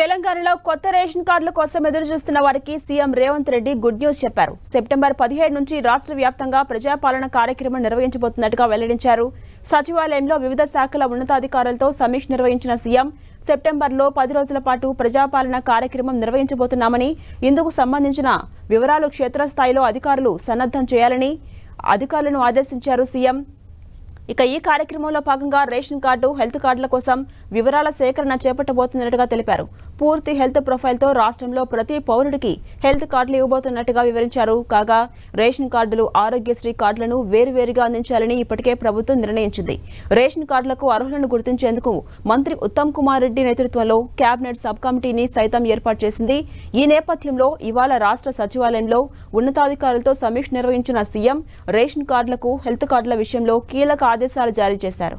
తెలంగాణలో కొత్త రేషన్ కార్డుల కోసం ఎదురు చూస్తున్న వారికి CM Revanth Reddy good news చెప్పారు. సెప్టెంబర్ పదిహేడు నుంచి రాష్ట్ర వ్యాప్తంగా ప్రజాపాలన కార్యక్రమం నిర్వహించబోతున్నట్టుగా వెల్లడించారు. సచివాలయంలో వివిధ శాఖల ఉన్నతాధికారులతో సమీక్ష నిర్వహించిన సీఎం సెప్టెంబర్లో పది రోజుల పాటు ప్రజాపాలన కార్యక్రమం నిర్వహించబోతున్నామని ఇందుకు సంబంధించిన వివరాలు క్షేత్రస్థాయిలో అధికారులు సన్నద్ధం చేయాలని అధికారులను ఆదేశించారు సీఎం. ఇక ఈ కార్యక్రమంలో భాగంగా రేషన్ కార్డు హెల్త్ కార్డుల కోసం వివరాల సేకరణ చేపట్టబోతున్నట్టుగా తెలిపారు. పూర్తి హెల్త్ ప్రొఫైల్తో రాష్ట్రంలో ప్రతి పౌరుడికి హెల్త్ కార్డులు ఇవ్వబోతున్నట్టుగా వివరించారు. కాగా రేషన్ కార్డులు ఆరోగ్యశ్రీ కార్డులను వేరువేరుగా అందించాలని ఇప్పటికే ప్రభుత్వం నిర్ణయించింది. రేషన్ కార్డులకు అర్హులను గుర్తించేందుకు మంత్రి ఉత్తమ్ కుమార్ రెడ్డి నేతృత్వంలో కేబినెట్ సబ్ కమిటీని సైతం ఏర్పాటు చేసింది. ఈ నేపథ్యంలో ఇవాళ రాష్ట్ర సచివాలయంలో ఉన్నతాధికారులతో సమీక్ష నిర్వహించిన సీఎం రేషన్ కార్డులకు హెల్త్ కార్డుల విషయంలో కీలక ఆదేశాలు జారీ చేశారు.